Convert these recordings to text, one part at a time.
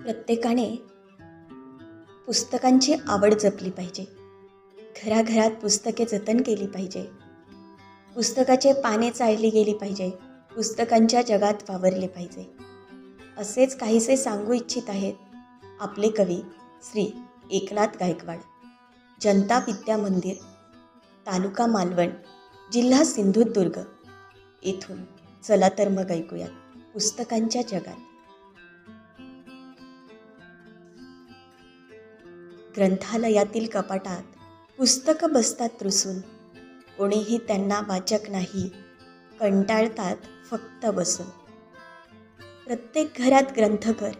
प्रत्येकाने पुस्तकांची आवड जपली पाहिजे. घराघरात पुस्तके जतन केली पाहिजे. पुस्तकाचे पाने चाळली गेली पाहिजे. पुस्तकांच्या जगात वावरले पाहिजे. असेच काहीसे सांगू इच्छित आहेत आपले कवी श्री एकनाथ गायकवाड. जनता विद्या मंदिर तालुका मालवण जिल्हा सिंधुदुर्ग. येथून चला तर मग ऐकूयात पुस्तकांच्या जगात. ग्रंथालयातील कपाटात पुस्तकं बसतात रुसून. कोणीही त्यांना वाचक नाही कंटाळतात फक्त बसून. प्रत्येक घरात ग्रंथकर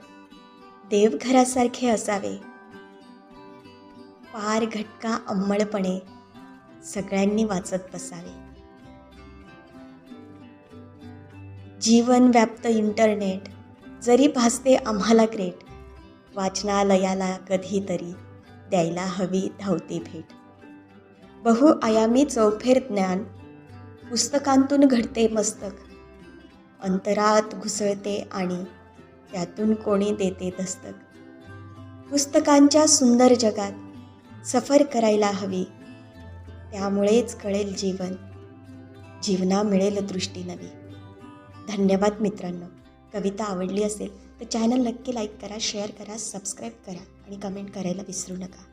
देवघरासारखे असावे. पार घटका अंमळपणे सगळ्यांनी वाचत बसावे. जीवन व्याप्त इंटरनेट जरी भासते आम्हाला ग्रेट वाचनालयाला कधीतरी. द्यायला हवी धावती भेट. बहुआयामी चौफेर ज्ञान पुस्तकांतून घडते मस्तक. अंतरात घुसळते आणि त्यातून कोणी देते दस्तक. पुस्तकांच्या सुंदर जगात सफर करायला हवी. त्यामुळेच कळेल जीवन. जीवना मिळेल दृष्टी नवी. धन्यवाद मित्रांनो. कविता आवडली असेल तर चॅनल नक्की लाईक करा शेअर करा सबस्क्राईब करा आणि कमेंट करायला विसरू नका.